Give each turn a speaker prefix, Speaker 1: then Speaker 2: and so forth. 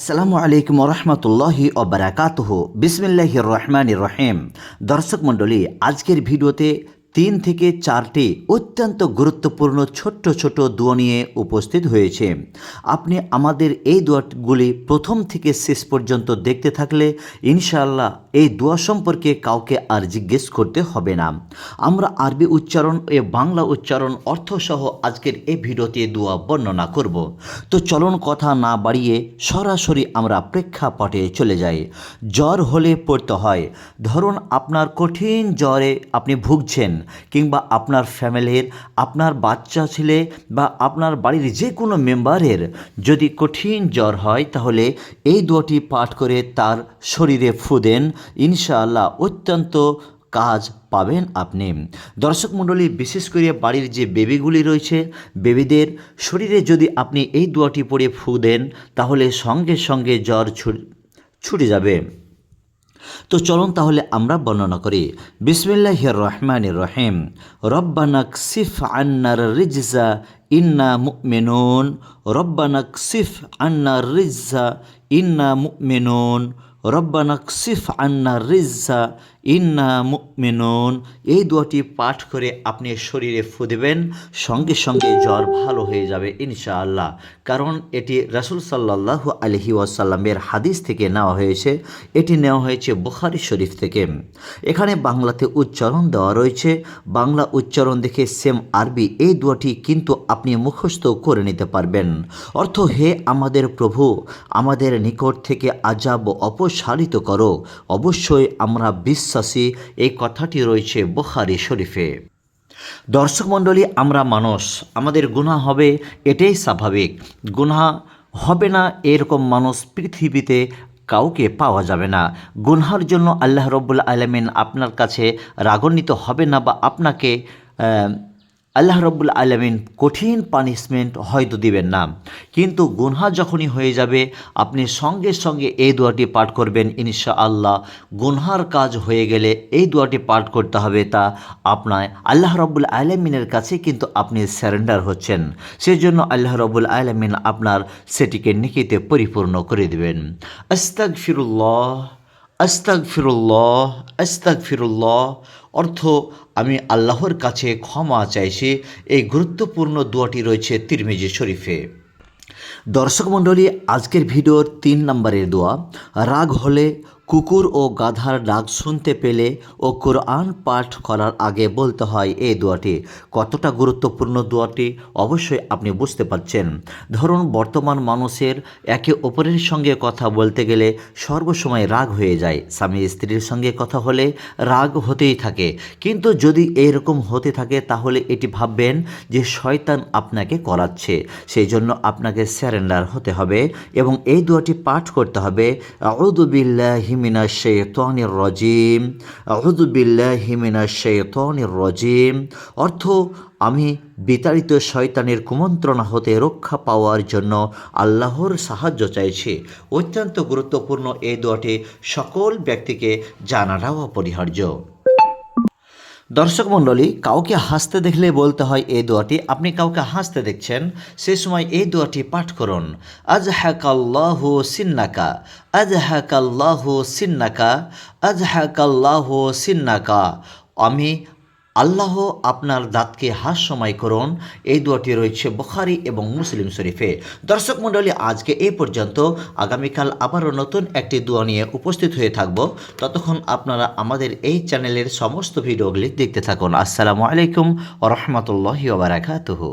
Speaker 1: আসসালামু আলাইকুম রহমতুল্লাহি অবরাকাতুহ বিসমিল্লাহির রহমান রহিম দর্শক মণ্ডলী আজকের ভিডিওতে তিন থেকে চারটি অত্যন্ত গুরুত্বপূর্ণ ছোট্ট ছোট দোয়া নিয়ে উপস্থিত হয়েছে। আপনি আমাদের এই দোয়াগুলি প্রথম থেকে শেষ পর্যন্ত দেখতে থাকলে ইনশাআল্লাহ এই দোয়া সম্পর্কে কাউকে আর জিজ্ঞেস করতে হবে না। আমরা আরবি উচ্চারণ ও বাংলা উচ্চারণ অর্থসহ আজকের এই ভিডিওতে দোয়া বর্ণনা করব। তো চলন কথা না বাড়িয়ে সরাসরি আমরা প্রেক্ষাপটে চলে যাই। জ্বর হলে পড়তে হয়। ধরুন আপনার কঠিন জ্বরে আপনি ভুগছেন। কিংবা আপনার ফ্যামিলির, আপনার বাচ্চা ছেলে বা আপনার বাড়ির যে কোনো মেম্বারের যদি কঠিন জ্বর হয়, তাহলে এই দোয়াটি পাঠ করে তার শরীরে ফু দেন। ইনশাআল্লাহ অত্যন্ত কাজ পাবেন আপনি। দর্শক মণ্ডলী, বিশেষ করে বাড়ির যে বেবিগুলি রয়েছে, বেবিদের শরীরে যদি আপনি এই দোয়াটি পড়ে ফু দেন, তাহলে সঙ্গে সঙ্গে জ্বর ছুট- ছুটে যাবে। তো চলুন তাহলে আমরা বর্ণনা করি। বিসমিল্লাহ রহমান রহিম। রব্বানাক সিফ আন্নার রিজা ইন্না মুমিনুন। রব্বানাক সিফ আন্নার রিজা ইন্না মুমিনুন। রব্বানাক সিফ আন্নার রিজা ইন্না মুমিনুন। এই দোয়াটি পাঠ করে আপনি শরীরে ফু দেবেন, সঙ্গে সঙ্গে জ্বর ভালো হয়ে যাবে ইনশাআল্লাহ। কারণ এটি রাসূল সাল্লাল্লাহু আলহি ওয়াসাল্লামের হাদিস থেকে নেওয়া হয়েছে, এটি নেওয়া হয়েছে বুখারি শরীফ থেকে। এখানে বাংলাতে উচ্চারণ দেওয়া রয়েছে, বাংলা উচ্চারণ দেখে সেম আরবি এই দোয়াটি কিন্তু আপনি মুখস্থ করে নিতে পারবেন। অর্থ, হে আমাদের প্রভু, আমাদের নিকট থেকে আজাব অপসারিত করো। অবশ্যই আমরা বিশ্বাসী, এই কথাটি রয়েছে বুখারি শরীফে। দর্শক মণ্ডলী, আমরা মানুষ, আমাদের গুনাহ হবে এটাই স্বাভাবিক। গুনাহ হবে না এরকম মানুষ পৃথিবীতে কাউকে পাওয়া যাবে না। গুনহার জন্য আল্লাহ রব্বুল আলমিন আপনার কাছে রাগান্বিত হবে না বা আপনাকে আল্লাহ রব্বুল আলমিন কঠিন পানিশমেন্ট হয়তো দিবেন না। কিন্তু গুনহা যখনই হয়ে যাবে, আপনি সঙ্গে সঙ্গে এই দোয়াটি পাঠ করবেন ইনশা আল্লাহ গুনহার কাজ হয়ে গেলে এই দোয়াটি পাঠ করতে হবে তা আপনার আল্লাহ রব্বুল আলমিনের কাছে কিন্তু আপনি স্যারেন্ডার হচ্ছেন। সেজন্য আল্লাহ রব্বুল আলমিন আপনার সেটিকে নিকিতে পরিপূর্ণ করে দেবেন। আস্তাক ফিরুল্লাহ আস্তাক ফিরুল্লাহ আস্তাক ফিরুল্লাহ অর্থ আমি আল্লাহর কাছে ক্ষমা চাইছি। এই গুরুত্বপূর্ণ দোয়াটি রয়েছে তিরমিজি শরীফে। দর্শক মণ্ডলী, আজকের ভিডিওর তিন নম্বরের দোয়া, রাগ হলে কুকুর ও গাধার ডাক শুনতে পেলে ও কোরআন পাঠ করার আগে বলতে হয় এই দোয়াটি। কতটা গুরুত্বপূর্ণ দোয়াটি? অবশ্যই আপনি বুঝতে পারছেন। ধরুন, বর্তমান মানুষের একে অপরের সঙ্গে কথা বলতে গেলে সর্বসময় রাগ হয়ে যায়। স্বামী স্ত্রীর সঙ্গে কথা হলে রাগ হতেই থাকে। কিন্তু যদি এইরকম হতে থাকে, তাহলে এটি ভাববেন যে শয়তান আপনাকে করাচ্ছে। সেই জন্য আপনাকে স্যারেন্ডার হতে হবে এবং এই দোয়াটি পাঠ করতে হবে। আউদুবিল্লাহ হিমিনা الرجيم. রজিম بالله من الشيطان রজিম অর্থ, আমি বিতাড়িত শয়তানের কুমন্ত্রণা হতে রক্ষা পাওয়ার জন্য আল্লাহর সাহায্য চাইছি। অত্যন্ত গুরুত্বপূর্ণ এই দোয়াটি সকল ব্যক্তিকে জানাটাও অপরিহার্য। দর্শক মণ্ডলী, কাউকে হাসতে দেখলে বলতে হয় এই দোয়াটি আপনি কাউকে হাসতে দেখছেন, সে সময় এই দোয়াটি পাঠ করুন। আজ হ্যাকাল্লাহ সিন্নাকা আজ হ্যাকাল্লাহ সিন্নাকা আজ হ্যাকাল্লাহ সিন্নাকা। আমি আল্লাহ আপনার দাঁতকে হাস্যময় করুন। এই দোয়াটি রয়েছে বখারি এবং মুসলিম শরীফে। দর্শক মণ্ডলী, আজকে এই পর্যন্ত আগামীকাল আবারও নতুন একটি দোয়া নিয়ে উপস্থিত হয়ে থাকব। ততক্ষণ আপনারা আমাদের এই চ্যানেলের সমস্ত ভিডিওগুলি দেখতে থাকুন। আসসালামু আলাইকুম রহমতুল্লাহ ওবরাকাতুহু